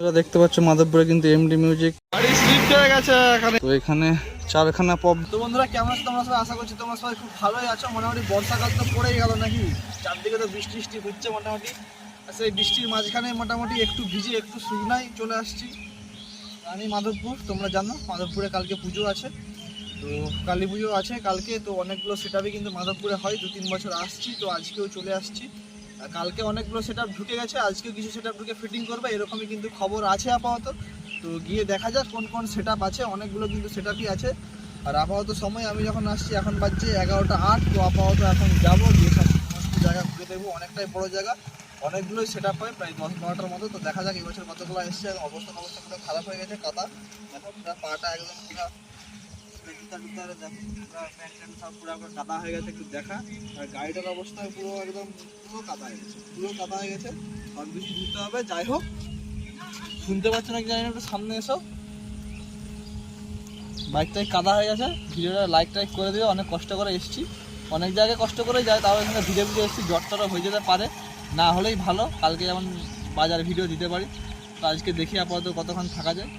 দেখতে পাচ্ছ মাধবপুরে কিন্তু এমডি মিউজিক গাড়ি স্লিপ গেছে এখানে। তো এখানে চারখানা পপ তো বন্ধুরা কেমন আছো? তোমরা সবাই? আশা করছি তোমরা সবাই খুব ভালোই আছো। মোটামুটি বর্ষাকাল তো পড়েই গেল নাকি? চারদিকে তো বৃষ্টি বৃষ্টি হচ্ছে মোটামুটি। আর সেই বৃষ্টির মাঝখানে মোটামুটি একটু ভিজে একটু শুকনাই চলে আসছি। আমি মাধবপুর তোমরা জানো মাধবপুরে কালকে পুজো আছে। তো কালী পুজো আছে কালকে তো অনেকগুলো সেটাপই কিন্তু মাধবপুরে হয়। দু তিন বছর আসছি তো আজকেও চলে আসছি। কালকে অনেকগুলো সেট ঢুকে গেছে, আজকেও কিছু সেট ঢুকে ফিটিং করবে, এরকমই কিন্তু খবর আছে আপাতত। তো গিয়ে দেখা যাক কোন কোন সেট আছে, অনেকগুলো কিন্তু সেটআপই আছে। আর আপাতত সময় আমি যখন আসছি, এখন বাজছে এগারোটা আট, তো আপাতত এখন যাব, গিয়ে সমস্ত জায়গা ঘুরে দেখব, অনেকটাই বড় জায়গা। অনেকগুলোই সেট আপ হয়, প্রায় দশ বারোটার মতো, তো দেখা যাক এবছর কতগুলো এসছে অবস্থা অবস্থা খারাপ হয়ে গেছে, কাদা। এখন পাটা একদম পুরো শুনতে সামনে এসো। কাদা হয়ে গেছে, ভিডিওটা লাইক টাইক করে অনেক কষ্ট করে এসেছি। অনেক জায়গায় কষ্ট করে যায়, তাও এখানে ভিডিও ভিডিও এসেছি, জ্বরটারও হয়ে যেতে পারে। না হলেই ভালো, কালকে যেমন বাজার ভিডিও দিতে পারি। তো আজকে দেখি আপাতত কতক্ষণ থাকা যায়।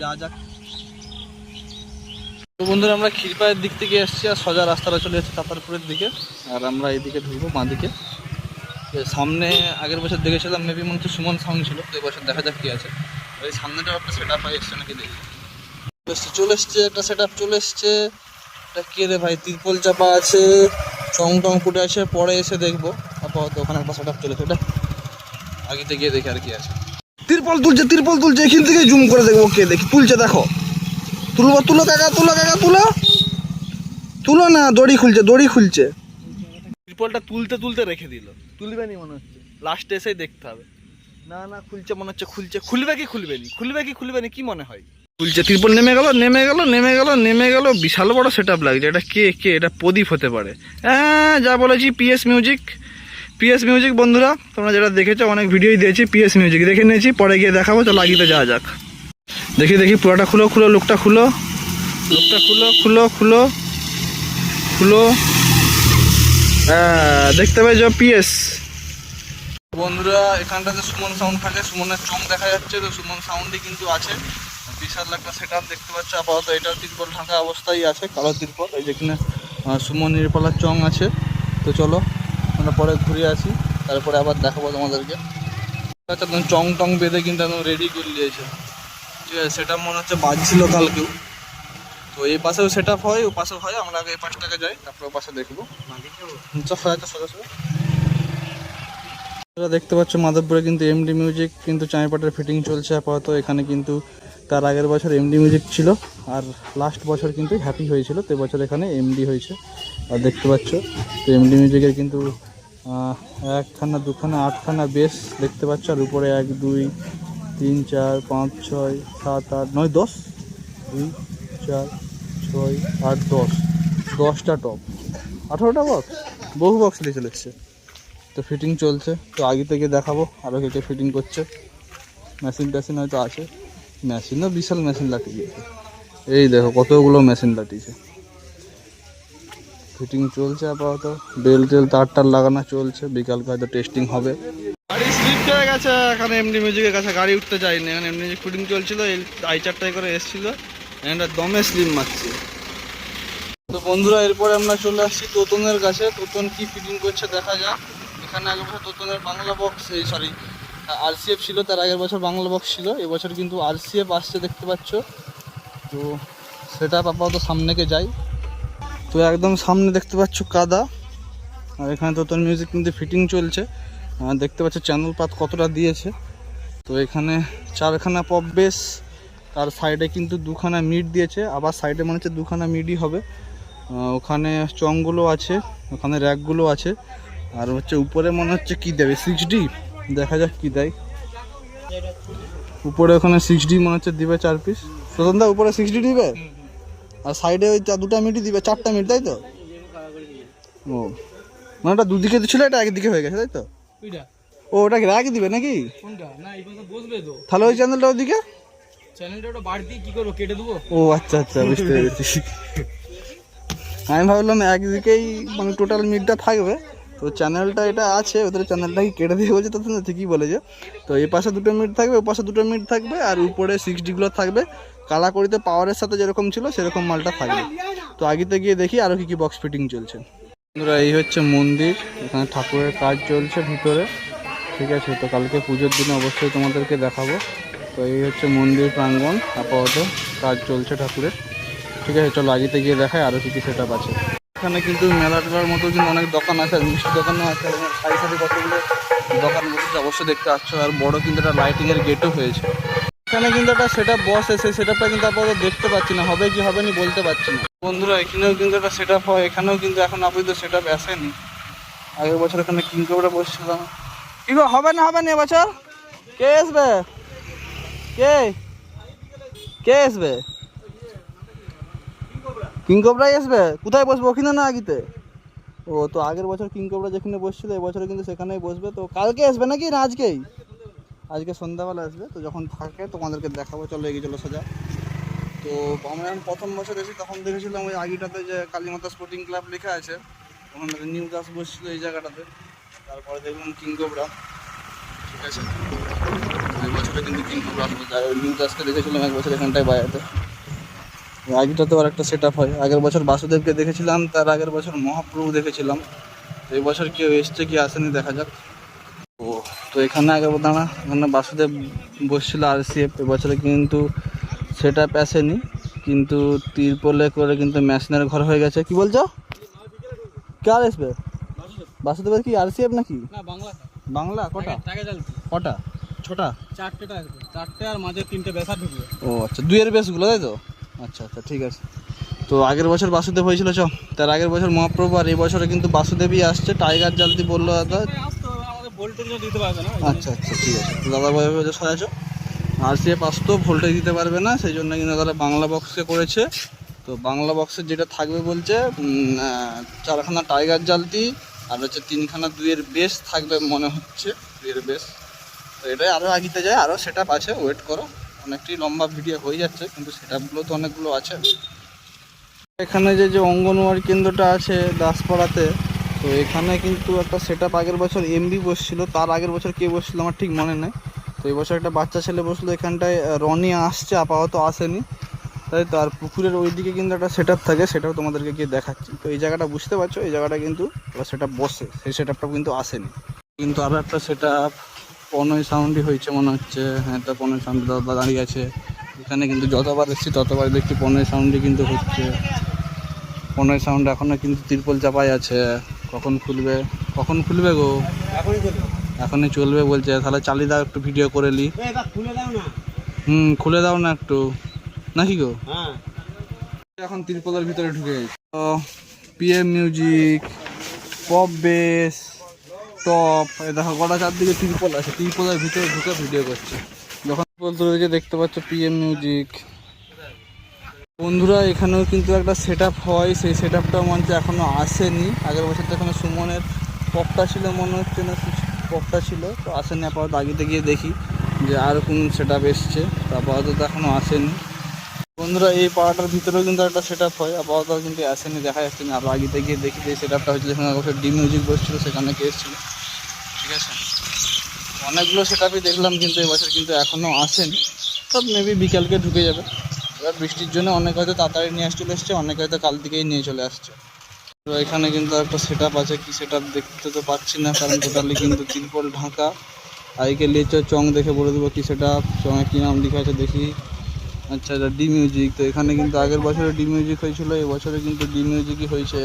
যা যাক। তো বন্ধুরা আমরা ক্ষীরপায়ের দিক থেকে এসেছি আর সোজা রাস্তাটা চলে যাচ্ছে তাতারপুরের দিকে। আর আমরা এইদিকে ঢুকবো বাঁ দিকে সামনে আগের বছর দেখেছিলাম মেবি মনে হচ্ছে সুমন সাউন্ড ছিল তো এবছর দেখা যাক কি আছে। ওই সামনেটা একটা সেট আপ এসছে নাকি দেখি। এসছে, চলে এসছে একটা সেট আপ চলে এসছে। এটা কে রে ভাই তিরপল চাপা আছে চং টং ফুটে আছে পরে এসে দেখব। আপাতত ওখানে একটা সেট আপ চলেছে এটা আগেতে গিয়ে দেখি আর কি আছে। তিরপল তুলছে তিরপল তুলছে এখান থেকে জুম করে দেখব। কে দেখি তুলছে দেখো। তুলবো তুলো কাকা তুলো কাকা তুলো। তুলো না দড়ি খুলছে দড়ি খুলছে। ত্রিপলটা তুলতে তুলতে রেখে দিল। তুলবে নি মনে হচ্ছে। লাস্টে এসেই দেখতে হবে। না না খুলছে মনে হচ্ছে খুলছে। খুলবে কি খুলবে নি খুলবে কি খুলবে নি কি মনে হয়? খুলছে ত্রিপল নেমে গেল নেমে গেল নেমে গেল নেমে গেল। বিশাল বড় সেট আপ লাগছে। এটা কে কে? এটা প্রদীপ হতে পারে। হ্যাঁ যা বলেছি পিএস মিউজিক পিএস মিউজিক বন্ধুরা তোমরা যেটা দেখেছ অনেক ভিডিওই দিয়েছি পিএস মিউজিক দেখে নিয়েছি পরে গিয়ে দেখাবো তো লাগিতে যাওয়া যাক। দেখি দেখি, পুরোটা খুলো খুলো, লোকটা খুলো। লোকটা খুলো খুলো খুলো খুলো। হ্যাঁ দেখতে পাই পিএস। বন্ধুরা, এখানটাতে সুমন সাউন্ড থাকে। সুমনের চং দেখা যাচ্ছে, তো সুমন সাউন্ডই কিন্তু আছে। বিশাল একটা সেট দেখতে পাচ্ছ, আপাতত এটাও তিরপল ঢাকা অবস্থায় আছে, কালো তিরপল। এই যেখানে সুমন নিরপালার চং আছে। তো চলো, আমরা পরে ঘুরে আসি। তারপরে আবার দেখাবো তোমাদেরকে। আচ্ছা একদম চং টং বেঁধে কিন্তু একদম রেডি করে দিয়েছে। সেটা মনে হচ্ছে বাজছিল কালকেও। তো এই পাশেও সেট আপ হয়, ও পাশেও হয়, আমরা আগে এই পাশটাকে যাই, তারপর পাশে দেখব। দেখতে পাচ্ছ মাধবপুরে কিন্তু এমডি মিউজিক কিন্তু চাঁইপাটের ফিটিং চলছে আপাতত। এখানে কিন্তু তার আগের বছর এমডি মিউজিক ছিল, আর লাস্ট বছর কিন্তু হ্যাপি হয়েছিল। তো বছর এখানে এমডি হয়েছে। আর দেখতে পাচ্ছ, তো এমডি মিউজিকের কিন্তু একখানা, দুখানা, আটখানা বেশ দেখতে পাচ্ছ, আর উপরে এক, দুই তিন, চার, পাঁচ, ছয়, সাত, আট, নয়, দশ? দুই, চার, ছয়, আট, দশ। দশটা টপ আঠারোটা বক্স বহু বক্স দিয়ে চলে এসছে তো ফিটিং চলছে। তো আগে থেকে দেখাবো আরও কে কে ফিটিং করছে। মেশিন টেশিন হয়তো আছে। মেশিনও বিশাল মেশিন লাগিয়েছে এই দেখো, কতগুলো মেশিন লাটিয়েছে ফিটিং চলছে আপাতত। বেল টেল তার টার লাগানো চলছে। বিকালকে হয়তো টেস্টিং হবে। গাড়ি স্লিপ হয়ে গেছে, এখানে এমনি মিউজিকের কাছে গাড়ি উঠতে যায়নি। এখানে এমনি মিউজিক ফিটিং চলছিল আই চারটায় করে এসেছিল। এখানটা দমে স্লিম মারছে। তো বন্ধুরা, এরপরে আমরা চলে আসছি তোতনের কাছে। তোতন কি ফিটিং করছে দেখা যাক। এখানে আগের বছর তোতনের বাংলা বক্স এই সরি আরসিএফ ছিল, তার আগের বছর বাংলা বক্স ছিল। এবছর কিন্তু আরসিএফ আসছে, দেখতে পাচ্ছ। তো সেটা আপাতত সামনেকে যাই। তো একদম সামনে দেখতে পাচ্ছ কাদা। আর এখানে তোতন মিউজিক কিন্তু ফিটিং চলছে। আর দেখতে পাচ্ছ চ্যানেল পাত কতটা দিয়েছে। তো এখানে চারখানা পপ বেস, তার সাইডে কিন্তু দুখানা মিট দিয়েছে, আবার সাইডে মনে হচ্ছে দুখানা মিডই হবে। ওখানে চংগুলো আছে, ওখানে র্যাকগুলো আছে, আর হচ্ছে উপরে মনে হচ্ছে কি দেবে সিক্স ডি দেখা যাক কি দেয়। উপরে ওখানে সিক্স ডি মনে হচ্ছে দিবে চার পিস দা, উপরে সিক্স ডি দিবে? আর সাইডে ওই দুটা মিটই দিবে, চারটা মিট, তাই তো? ও। মানে ওটা দুদিকে ছিল, এটা একদিকে হয়ে গেছে, তাই তো? ও ওটা র্যাক দিবে নাকি? কোনটা না এই পাশে বসবে তো। তাহলে ওই চ্যানেলটা ওদিকে? চ্যানেলটা ওটা বাড়তি কি করব কেটে দেবো? ও আচ্ছা আচ্ছা বুঝতে পেরেছি। আমি ভাবলাম একদিকেই মানে টোটাল মিটটা থাকবে। তো চ্যানেলটা এটা আছে ওদের চ্যানেলটাকে কেটে দিয়ে বলছে ঠিকই বলেছে। তো এই পাশে দুটো মিনিট থাকবে ওই পাশে দুটো মিনিট থাকবে আর উপরে সিক্স ডিগুলো থাকবে। কালাকড়িতে পাওয়ারের সাথে যেরকম ছিল সেরকম মালটা থাকবে। তো আগেতে গিয়ে দেখি আরও কী কী বক্স ফিটিং চলছে। বন্ধুরা, এই হচ্ছে মন্দির। এখানে ঠাকুরের কাজ চলছে ভিতরে। ঠিক আছে, তো কালকে পুজোর দিনে অবশ্যই তোমাদেরকে দেখাবো। তো এই হচ্ছে মন্দির প্রাঙ্গণ, আপাতত কাজ চলছে ঠাকুরের। ঠিক আছে, চলো আগেতে গিয়ে দেখায় আরও কী কী সেট আছে। এখানে কিন্তু মেলা টেলার মতো কিন্তু অনেক দোকান আছে, আর মিষ্টি দোকানও আছে আর সারি সারি কতগুলো দোকান বসেছে, অবশ্যই দেখতে পাচ্ছ আর বড় কিন্তু একটা লাইটিংয়ের গেটও হয়েছে। এখানে কিন্তু একটা সেটআপ বসে সেই সেটআপটা কিন্তু আপাতত দেখতে পাচ্ছি না। হবে কি, হবে না বলতে পারছি না। বন্ধুরা, এখানেও কিন্তু একটা সেটআপ হয়, এখানেও কিন্তু এখন আপাতত সেটআপ আসেনি। আগের বছর এখানে কিং কোবরা বসছিলাম। কি গো, হবে না হবে না এবছর? কে আসবে? কে? কে আসবে? কিং আসবে? কোথায় বসবো? ওখানে না আগিতে? ও, তো আগের বছর কিং কোবরা যেখানে বসছিল এবছরে কিন্তু সেখানেই বসবে। তো কালকে আসবে নাকি না আজকেই? আজকে সন্ধ্যাবেলা আসবে, তো যখন থাকে তোমাদেরকে দেখাবো। চলো এগিয়ে চলো সোজা। তো আমরা যখন প্রথম বছর এসেছি, তখন দেখেছিলাম ওই আগিটাতে যে কালীমাতা স্পোর্টিং ক্লাব লেখা আছে, তখন নিউ গাছ বসছিল এই জায়গাটাতে। তারপরে দেখলাম কিং কোবরা। ঠিক আছে। বছরে কিন্তু নিউ গাছকে দেখেছিলাম এক বছর এখানটায় আগেটাতেও আর একটা সেট আপ হয়। আগের বছর বাসুদেবকে দেখেছিলাম, তার আগের বছর মহাপ্রভু দেখেছিলাম। এই বছর কেউ এসছে কি আসেনি দেখা যাক। ও তো এখানে আগে দাঁড়া এখানে বাসুদেব বসছিল আর সি এফ এবছরে কিন্তু সেটা প্যাসেনি কিন্তু তিরপলে করে কিন্তু মেশিনের ঘর হয়ে গেছে। কি বলছো? কে আর আসবে বাসুদেবের কি আর সি এফ নাকি? বাংলা। কটা? কটা? ছটা? চারটে চারটে আর মাঝে তিনটে বেসা ঢুকবে ও আচ্ছা দুইয়ের বেশগুলো তাই তো? আচ্ছা আচ্ছা ঠিক আছে। তো আগের বছর বাসুদেব হয়েছিল চ। তার আগের বছর মহাপ্রভু আর এই বছরে কিন্তু বাসুদেবই আসছে। টাইগার জালতি বলল দাদা আসতো আমাদের ভোল্টেজ দিতে পারবে না আচ্ছা আচ্ছা ঠিক আছে। তো দাদা ভাই ভাই সাজাছো আর সে আসতো ভোল্টেজ দিতে পারবে না, সেই জন্য কিন্তু তারা বাংলা বক্সকে করেছে। তো বাংলা বক্সের যেটা থাকবে বলছে চারখানা টাইগার জালতি আর হচ্ছে তিনখানা দুইয়ের বেস থাকবে মনে হচ্ছে, দুইয়ের বেস তো এটাই আরও আগিতে যায় আরও সেট আছে ওয়েট করো। অনেকটাই লম্বা ভিডিও হয়ে যাচ্ছে, কিন্তু সেটআপগুলো তো অনেকগুলো আছে। এখানে যে যে অঙ্গনওয়াড়ি কেন্দ্রটা আছে দাসপাড়াতে তো এখানে কিন্তু একটা সেট আগের বছর এমবি বসছিল, তার আগের বছর কে বসছিল আমার ঠিক মনে নেই। তো এই বছর একটা বাচ্চা ছেলে বসল, এখানটায় রনি আসছে, আপাতত আসেনি। তাই তো, আর পুকুরের ওইদিকে কিন্তু একটা সেট থাকে, সেটাও তোমাদেরকে গিয়ে দেখাচ্ছি। তো এই জায়গাটা বুঝতে পারছ, এই জায়গাটা কিন্তু সেট আপ বসে, সেই সেট কিন্তু আসেনি। কিন্তু আরও একটা সেট আপ পনই সাউন্ডই হয়েছে মনে হচ্ছে। হ্যাঁ তো সাউন্ড দাদা দাঁড়িয়ে আছে। এখানে কিন্তু যতবার এসেছি, ততবার দেখছি পনই সাউন্ডই কিন্তু হচ্ছে। পনই সাউন্ড এখনও কিন্তু তিরপল চাপাই আছে। কখন খুলবে? কখন খুলবে গো? এখনই চলবে বলছে তাহলে চালিয়ে দাও একটু ভিডিও করে নি দাও হুম খুলে দাও না একটু। নাকি গো? হ্যাঁ। এখন তিরপলের ভিতরে ঢুকে গেছি। PM music pop bass top দেখো গোটা চারদিকে তিরপল আছে। তিরপলের ভিতরে ঢুকে ভিডিও করছে। যখন বলতে দেখতে পাচ্ছ পিএম মিউজিক বন্ধুরা, এখানেও কিন্তু একটা সেট হয়। সেই সেট আপটা মঞ্চে এখনও আসেনি। আগের বছর তো এখানে সুমনের পপটা ছিল, মনে হচ্ছে না পপটা ছিল। তো আসেনি, আপাতত আগেতে গিয়ে দেখি যে আর কোন সেট আপ এসছে। তো আপাতত এখনও আসেনি। বন্ধুরা, এই পাড়াটার ভিতরেও কিন্তু একটা সেট আপ হয়। আপাতত কিন্তু আসেনি, দেখা যাচ্ছে না। আরও আগেতে গিয়ে দেখি যে সেট আপটা হচ্ছে যেখানে বছর ডি মিউজিক বসছিল, সেখানে কে এসেছিল। ঠিক আছে? অনেকগুলো সেট আপই দেখলাম কিন্তু এবছর কিন্তু এখনও আসেনি। সব মেবি বিকালকে ঢুকে যাবে। এবার বৃষ্টির জন্য অনেক হয়তো তাড়াতাড়ি নিয়ে চলে এসছে, অনেক হয়তো কাল থেকেই নিয়ে চলে আসছে। তো এখানে কিন্তু একটা সেট আছে, কি সেট দেখতে তো পাচ্ছি না, কারণ টোটালি কিন্তু তিরপল ঢাকা। আইকে লিয়েছে চং দেখে বলে দেবো কি সেট আপ চঙে কী নাম লেখা আছে দেখি। আচ্ছা এটা ডি মিউজিক তো এখানে কিন্তু আগের বছরে ডি মিউজিক হয়েছিল বছরে কিন্তু ডি মিউজিকই হয়েছে।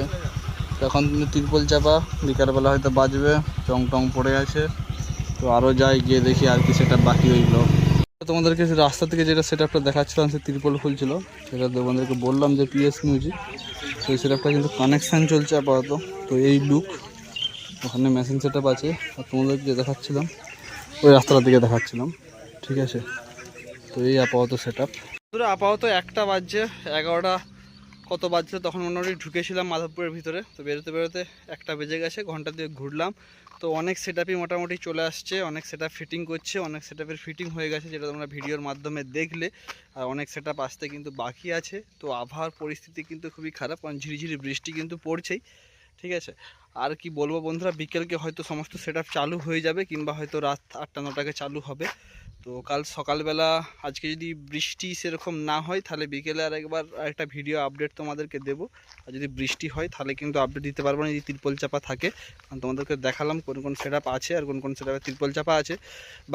তখন কিন্তু তিরপল চাপা বিকালবেলা হয়তো বাজবে, চং টং পড়ে আছে। তো আরও যাই, গিয়ে দেখি আর কি সেটা বাকি রইল। তোমাদেরকে রাস্তা থেকে যেটা সেট আপটা দেখাচ্ছিলাম সে তিরপল খুলছিল সেটা তোমাদেরকে বললাম যে পিএস মিউজিক সেই সেট আপটা কিন্তু কানেকশান চলছে আপাতত। তো এই লুক ওখানে মেশিন সেট আছে। আর তোমাদেরকে যে দেখাচ্ছিলাম, ওই রাস্তাটার দিকে দেখাচ্ছিলাম। ঠিক আছে? তো এই আপাতত সেট আপ আপাতত একটা বাজছে, এগারোটা কত বাজছে তখন মোটামুটি ঢুকেছিলাম মাধবপুরের ভিতরে। তো বেরোতে বেরোতে একটা বেজে গেছে, ঘণ্টা দিয়ে ঘুরলাম। তো অনেক সেট মোটামুটি চলে আসছে, অনেক সেট ফিটিং করছে, অনেক সেট ফিটিং হয়ে গেছে যেটা তোমরা ভিডিওর মাধ্যমে দেখলে, আর অনেক সেট আসতে কিন্তু বাকি আছে। তো আবহাওয়ার পরিস্থিতি কিন্তু খুবই খারাপ, কারণ ঝিরিঝিরি বৃষ্টি কিন্তু পড়ছেই, ঠিক আছে? আর কি বলব বন্ধুরা, বিকেলকে হয়তো সমস্ত সেট চালু হয়ে যাবে, কিংবা হয়তো রাত আটটা নটাকে চালু হবে। তো কাল সকালবেলা আজকে যদি বৃষ্টি সেরকম না হয়, তাহলে বিকেলে আর একবার একটা ভিডিও আপডেট তোমাদেরকে দেবো। আর যদি বৃষ্টি হয়, তাহলে কিন্তু আপডেট দিতে পারব না, যদি তিরপল চাপা থাকে। কারণ তোমাদেরকে দেখালাম কোন কোন সেট আছে আর কোন কোন সেট তিরপল চাপা আছে।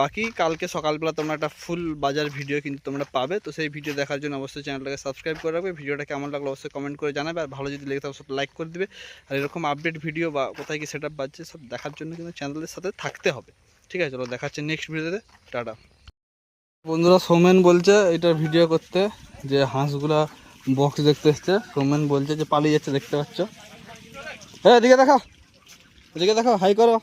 বাকি কালকে সকালবেলা তোমরা একটা ফুল বাজার ভিডিও কিন্তু তোমরা পাবে। তো সেই ভিডিও দেখার জন্য অবশ্যই চ্যানেলটাকে সাবস্ক্রাইব করে রাখবে। ভিডিওটা কেমন লাগল অবশ্যই কমেন্ট করে জানাবে। আর ভালো যদি লেগে থাকে, অবশ্যই লাইক করে দিবে। আর এরকম আপডেট ভিডিও বা কোথায় কি সেট আপ বাজছে, সব দেখার জন্য কিন্তু চ্যানেলের সাথে থাকতে হবে। ঠিক আছে, চলো দেখাচ্ছে নেক্সট ভিডিওতে টাটা। বন্ধুরা সৌমেন বলছে এটা ভিডিও করতে যে হাঁসগুলা বক্স দেখতে এসছে। সৌমেন বলছে যে পালিয়ে যাচ্ছে, দেখতে পাচ্ছ? হ্যাঁ এদিকে দেখো এদিকে দেখাও হাই করো।